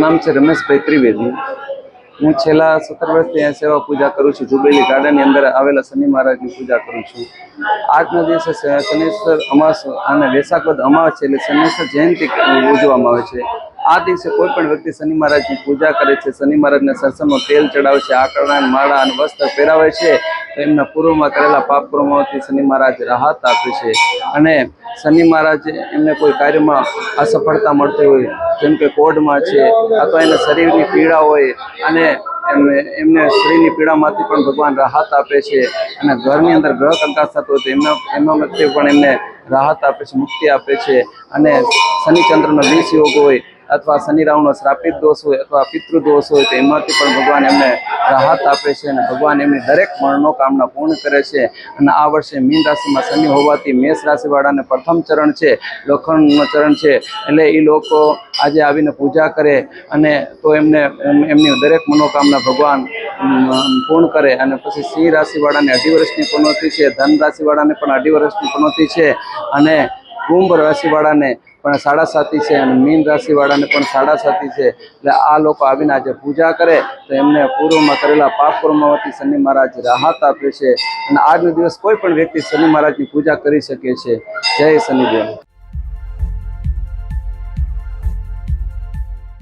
નામ છે રમેશભાઈ ત્રિવેદી હું છેલ્લા સત્તર વર્ષથી અહીંયા સેવા પૂજા કરું છું. જુબેલી ગાર્ડનની અંદર આવેલા શનિ મહારાજની પૂજા કરું છું. આજના દિવસે શનિશ્વર અમાસ અને વેસાક અમાસ છે એટલે શનિશ્વર જયંતિ ઉજવવામાં આવે છે. આ દિવસે કોઈ પણ વ્યક્તિ શનિ મહારાજની પૂજા કરે છે, શનિ મહારાજને સરસમાં તેલ ચડાવે છે, આકરણા, માળા અને વસ્ત્ર પહેરાવે છે, તો એમના પૂર્વમાં કરેલા પાપ પૂર્વમાંથી શનિ મહારાજ રાહત આપે છે. અને શનિ મહારાજ એમને કોઈ કાર્યમાં અસફળતા મળતી હોય, જેમ કે કોઢમાં છે અથવા એને શરીરની પીડા હોય, અને એમને એમને શરીરની પીડામાંથી પણ ભગવાન રાહત આપે છે, અને ઘરની અંદર ગ્રહ કંકાસ થતો હોય તો એમના એમાંથી પણ એમને રાહત આપે છે, મુક્તિ આપે છે, અને શનિચંદ્રનો વિષ યોગ હોય અથવા શનિ રાહુનો શ્રાપિત દોષ હોય અથવા પિતૃ દોષ હોય તો એમાંથી પણ ભગવાન એમને રાહત આપે છે અને ભગવાન એમની દરેક મનોકામના પૂર્ણ કરે છે. અને આ વર્ષે મીન રાશિમાં શનિ હોવાથી મેષ રાશિવાળાને પ્રથમ ચરણ છે લોખંડનું ચરણ છે. એટલે એ લોકો આજે આવીને પૂજા કરે અને તો એમને એમની દરેક મનોકામના ભગવાન પૂર્ણ કરે. અને પછી સિંહ રાશિવાળાને અઢી વર્ષની પનોતી છે, ધન રાશિવાળાને પણ અઢી વર્ષની પનોતી છે. અને કુંભ રાશિવાળાને પણ સાડા સાતી છે અને મીન રાશિવાળાને પણ સાડા સાતી છે. એટલે આ લોકો આવીને આજે પૂજા કરે તો એમને પૂર્વમાં કરેલા પાપ કર્મોથી શનિ મહારાજ રાહત આપે છે. અને આજનો દિવસ કોઈ પણ વ્યક્તિ શનિ મહારાજની પૂજા કરી શકે છે. જય શનિદેવ.